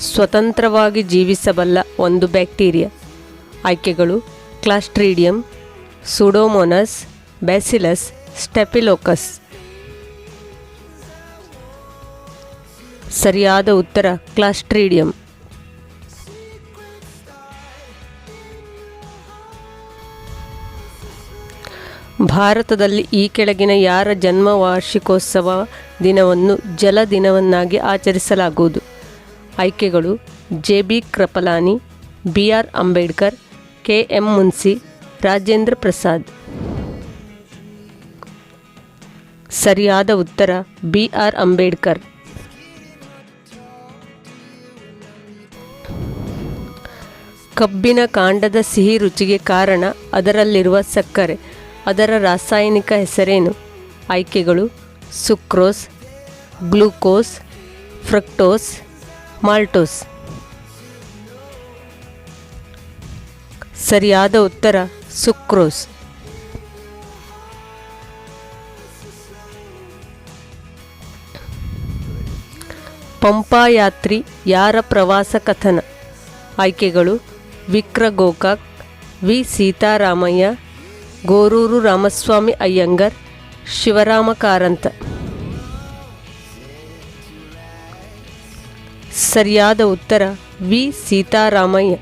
ಸ್ವತಂತ್ರವಾಗಿ ಜೀವಿಸಬಲ್ಲ ಒಂದು ಬ್ಯಾಕ್ಟೀರಿಯಾ. ಆಯ್ಕೆಗಳು ಕ್ಲಾಸ್ಟ್ರೀಡಿಯಂ, ಸುಡೋಮೋನಸ್, ಬ್ಯಾಸಿಲಸ್, ಸ್ಟೆಪಿಲೋಕಸ್. ಸರಿಯಾದ ಉತ್ತರ ಕ್ಲಾಸ್ಟ್ರೀಡಿಯಂ. ಭಾರತದಲ್ಲಿ ಈ ಕೆಳಗಿನ ಯಾರ ಜನ್ಮ ವಾರ್ಷಿಕೋತ್ಸವ ದಿನವನ್ನು ಜಲ ದಿನವನ್ನಾಗಿ ಆಚರಿಸಲಾಗುವುದು? ಆಯ್ಕೆಗಳು J B Kripalani, B R Ambedkar, K M Munshi, Rajendra Prasad. ಸರಿಯಾದ ಉತ್ತರ ಬಿ ಆರ್ ಅಂಬೇಡ್ಕರ್. ಕಬ್ಬಿನ ಕಾಂಡದ ಸಿಹಿ ರುಚಿಗೆ ಕಾರಣ ಅದರಲ್ಲಿರುವ ಸಕ್ಕರೆ, ಅದರ ರಾಸಾಯನಿಕ ಹೆಸರೇನು? ಆಯ್ಕೆಗಳು ಸುಕ್ರೋಸ್, ಗ್ಲೂಕೋಸ್, ಫ್ರಕ್ಟೋಸ್ ಮಾಲ್ಟೋಸ್. ಸರಿಯಾದ ಉತ್ತರ, ಸುಕ್ರೋಸ್. ಪಂಪಾಯಾತ್ರಿ ಯಾರ ಪ್ರವಾಸ ಕಥನ? ಆಯ್ಕೆಗಳು ವಿಕ್ರ ಗೋಕಾಕ್ ವಿ. ಸೀತಾರಾಮಯ್ಯ, ಗೋರೂರು ರಾಮಸ್ವಾಮಿ ಅಯ್ಯಂಗರ್ ಶಿವರಾಮ ಕಾರಂತ ಸರಿಯಾದ ಉತ್ತರ ವಿ. ಸೀತಾರಾಮಯ್ಯ.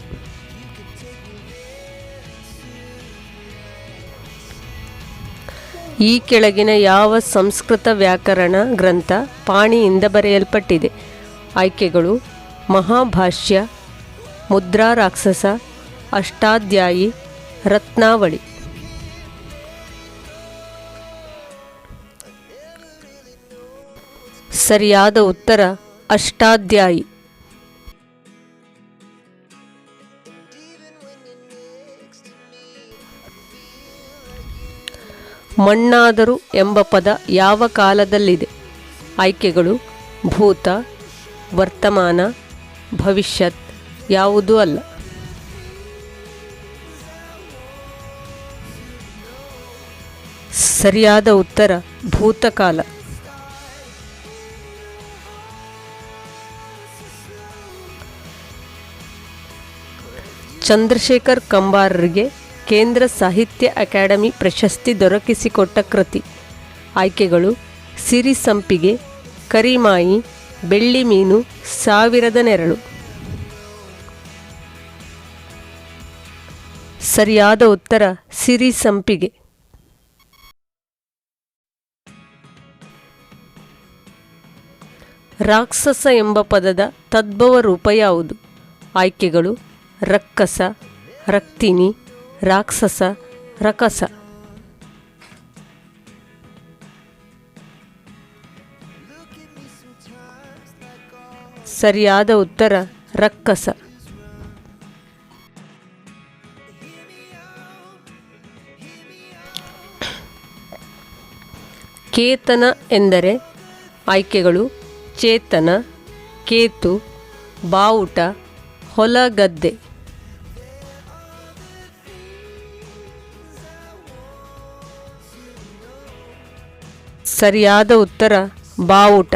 ಈ ಕೆಳಗಿನ ಯಾವ ಸಂಸ್ಕೃತ ವ್ಯಾಕರಣ ಗ್ರಂಥ ಪಾಣಿಯಿಂದ ಬರೆಯಲ್ಪಟ್ಟಿದೆ? ಆಯ್ಕೆಗಳು ಮಹಾಭಾಷ್ಯ, ಮುದ್ರಾ ರಾಕ್ಷಸ, ಅಷ್ಟಾಧ್ಯಾಯಿ, ರತ್ನಾವಳಿ. ಸರಿಯಾದ ಉತ್ತರ ಅಷ್ಟಾಧ್ಯಾಯಿ. ಮಣ್ಣಾದರು ಎಂಬ ಪದ ಯಾವ ಕಾಲದಲ್ಲಿದೆ? ಆಯ್ಕೆಗಳು, ಭೂತ, ವರ್ತಮಾನ, ಭವಿಷ್ಯತ್ ಯಾವುದೂ ಅಲ್ಲ. ಸರಿಯಾದ ಉತ್ತರ ಭೂತಕಾಲ. ಚಂದ್ರಶೇಖರ್ ಕಂಬಾರರಿಗೆ ಕೇಂದ್ರ ಸಾಹಿತ್ಯ ಅಕಾಡೆಮಿ ಪ್ರಶಸ್ತಿ ದೊರಕಿಸಿಕೊಟ್ಟ ಕೃತಿ. ಆಯ್ಕೆಗಳು, ಸಿರಿ ಸಂಪಿಗೆ, ಕರಿಮಾಯಿ, ಬೆಳ್ಳಿ ಮೀನು, ಸಾವಿರದ ನೆರಳು. ಸರಿಯಾದ ಉತ್ತರ, ಸಿರಿ ಸಂಪಿಗೆ. ರಾಕ್ಷಸ ಎಂಬ ಪದದ ತದ್ಭವ ರೂಪ ಯಾವುದು? ಆಯ್ಕೆಗಳು ರಕ್ಕಸ ರಕ್ತಿನಿ ರಾಕ್ಷಸ ರಕಸ. ಸರಿಯಾದ ಉತ್ತರ ರಕ್ಕಸ. ಕೇತನ ಎಂದರೆ ಆಯ್ಕೆಗಳು ಚೇತನ ಕೇತು ಬಾವುಟ ಹೊಲಗದ್ದೆ. ಸರಿಯಾದ ಉತ್ತರ ಬಾವುಟ.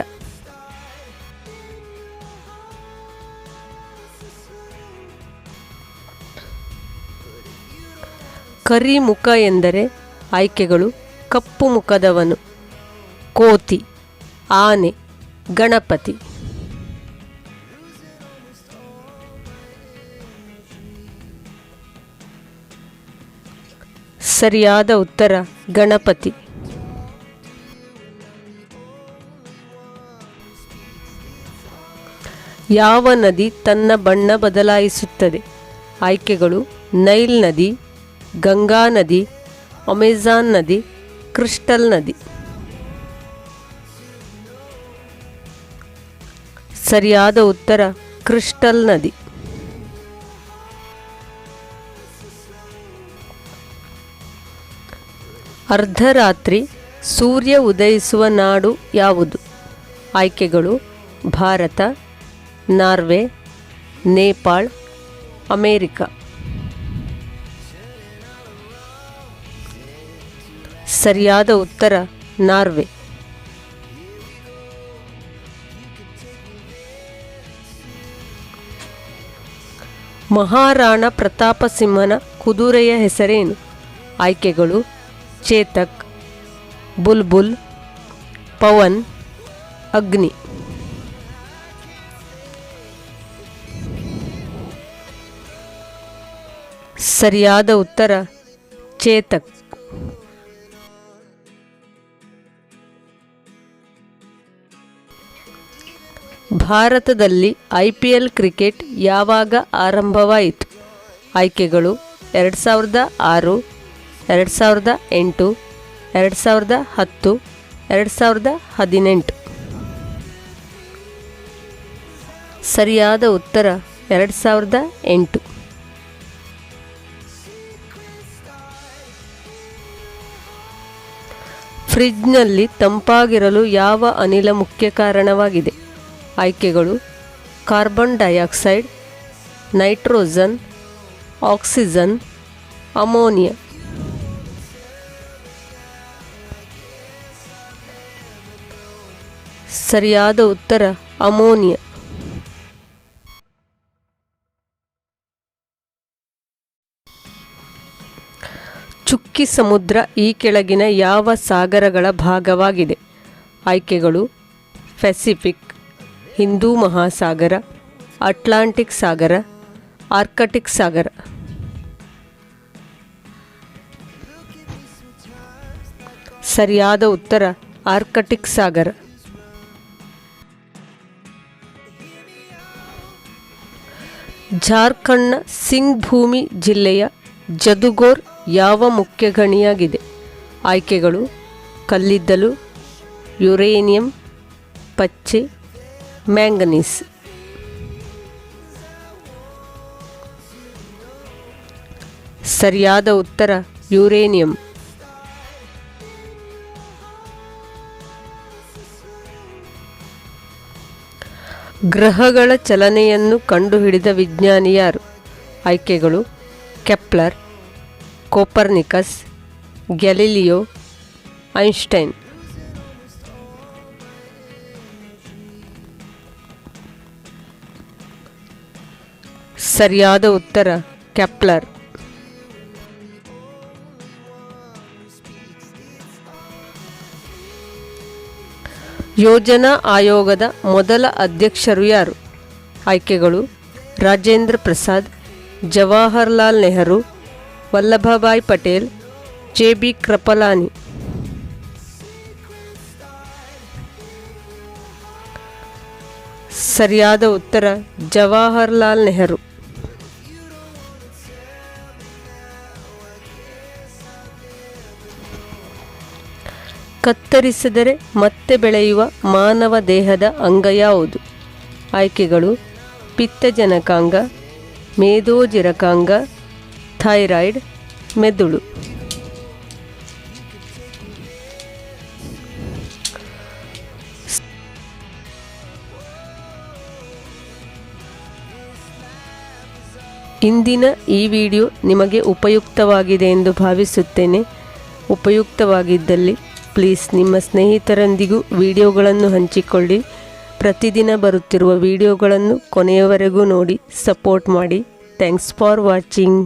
ಕರಿ ಮುಖ ಎಂದರೆ ಆಯ್ಕೆಗಳು, ಕಪ್ಪು ಮುಖದವನು, ಕೋತಿ, ಆನೆ, ಗಣಪತಿ. ಸರಿಯಾದ ಉತ್ತರ ಗಣಪತಿ. ಯಾವ ನದಿ ತನ್ನ ಬಣ್ಣ ಬದಲಾಯಿಸುತ್ತದೆ? ಆಯ್ಕೆಗಳು, ನೈಲ್ ನದಿ, ಗಂಗಾ ನದಿ, ಅಮೆಜಾನ್ ನದಿ, ಕ್ರಿಸ್ಟಲ್ ನದಿ. ಸರಿಯಾದ ಉತ್ತರ, ಕ್ರಿಸ್ಟಲ್ ನದಿ. ಅರ್ಧರಾತ್ರಿ ಸೂರ್ಯ ಉದಯಿಸುವ ನಾಡು ಯಾವುದು? ಆಯ್ಕೆಗಳು, ಭಾರತ ನಾರ್ವೆ, ನೇಪಾಳ್, ಅಮೇರಿಕ. ಸರಿಯಾದ ಉತ್ತರ, ನಾರ್ವೆ. ಮಹಾರಾಣ ಪ್ರತಾಪ ಸಿಂಹನ ಕುದುರೆಯ ಹೆಸರೇನು? ಆಯ್ಕೆಗಳು, ಚೇತಕ್, ಬುಲ್ಬುಲ್, ಪವನ್, ಅಗ್ನಿ. ಸರಿಯಾದ ಉತ್ತರ, ಚೇತಕ್. ಭಾರತದಲ್ಲಿ ಐ ಪಿ ಎಲ್ ಕ್ರಿಕೆಟ್ ಯಾವಾಗ ಆರಂಭವಾಯಿತು? ಆಯ್ಕೆಗಳು ಎರಡು ಸಾವಿರದ ಆರು, ಎರಡು ಸಾವಿರದ ಎಂಟು, ಎರಡು ಸಾವಿರದ ಹತ್ತು, ಎರಡು ಸಾವಿರದ ಹದಿನೆಂಟು. ಸರಿಯಾದ ಉತ್ತರ ಎರಡು ಸಾವಿರದ ಎಂಟು. ಫ್ರಿಡ್ಜ್ನಲ್ಲಿ ತಂಪಾಗಿರಲು ಯಾವ ಅನಿಲ ಮುಖ್ಯ ಕಾರಣವಾಗಿದೆ? ಆಯ್ಕೆಗಳು, carbon dioxide, nitrogen, oxygen, ammonia. ಸರಿಯಾದ ಉತ್ತರ, ಅಮೋನಿಯಾ. ಚುಕ್ಕಿ ಸಮುದ್ರ ಈ ಕೆಳಗಿನ ಯಾವ ಸಾಗರಗಳ ಭಾಗವಾಗಿದೆ? ಆಯ್ಕೆಗಳು ಪೆಸಿಫಿಕ್ ಹಿಂದೂ ಮಹಾಸಾಗರ ಅಟ್ಲಾಂಟಿಕ್ ಸಾಗರ ಆರ್ಕಟಿಕ್ ಸಾಗರ. ಸರಿಯಾದ ಉತ್ತರ ಆರ್ಕಟಿಕ್ ಸಾಗರ. ಜಾರ್ಖಂಡ್ನ ಸಿಂಗ್ ಭೂಮಿ ಜಿಲ್ಲೆಯ ಜದುಗೋರ್ ಯಾವ ಮುಖ್ಯ ಗಣಿಯಾಗಿದೆ ಆಯ್ಕೆಗಳು ಕಲ್ಲಿದ್ದಲು, ಯುರೇನಿಯಂ, ಪಚ್ಚೆ, ಮ್ಯಾಂಗನೀಸ್. ಸರಿಯಾದ ಉತ್ತರ, ಯುರೇನಿಯಂ. ಗ್ರಹಗಳ ಚಲನೆಯನ್ನು ಕಂಡುಹಿಡಿದ ವಿಜ್ಞಾನಿ ಯಾರು? ಆಯ್ಕೆಗಳು ಕೆಪ್ಲರ್ ಕೋಪರ್ನಿಕಸ್, ಗ್ಯಾಲಿಲಿಯೋ, ಐನ್ಸ್ಟೈನ್. ಸರಿಯಾದ ಉತ್ತರ, ಕೆಪ್ಲರ್. ಯೋಜನಾ ಆಯೋಗದ ಮೊದಲ ಅಧ್ಯಕ್ಷರು ಯಾರು? ಆಯ್ಕೆಗಳು, ರಾಜೇಂದ್ರ ಪ್ರಸಾದ್, ಜವಾಹರ್ಲಾಲ್ ನೆಹರು ವಲ್ಲಭಭಾಯ್ ಪಟೇಲ್, ಜೆ ಬಿ ಕೃಪಲಾನಿ. ಸರಿಯಾದ ಉತ್ತರ, ಜವಾಹರ್ಲಾಲ್ ನೆಹರು. ಕತ್ತರಿಸಿದರೆ ಮತ್ತೆ ಬೆಳೆಯುವ ಮಾನವ ದೇಹದ ಅಂಗ ಯಾವುದು? ಆಯ್ಕೆಗಳು, ಪಿತ್ತಜನಕಾಂಗ, ಮೇದೋಜಿರಕಾಂಗ ಥೈರಾಯ್ಡ್, ಮೆದುಳು. ಇಂದಿನ ಈ ವಿಡಿಯೋ ನಿಮಗೆ ಉಪಯುಕ್ತವಾಗಿದೆ ಎಂದು ಭಾವಿಸುತ್ತೇನೆ. ಉಪಯುಕ್ತವಾಗಿದ್ದಲ್ಲಿ ಪ್ಲೀಸ್ ನಿಮ್ಮ ಸ್ನೇಹಿತರೊಂದಿಗೂ ವಿಡಿಯೋಗಳನ್ನು ಹಂಚಿಕೊಳ್ಳಿ. ಪ್ರತಿದಿನ ಬರುತ್ತಿರುವ ವಿಡಿಯೋಗಳನ್ನು ಕೊನೆಯವರೆಗೂ ನೋಡಿ, ಸಪೋರ್ಟ್ ಮಾಡಿ. Thanks for watching.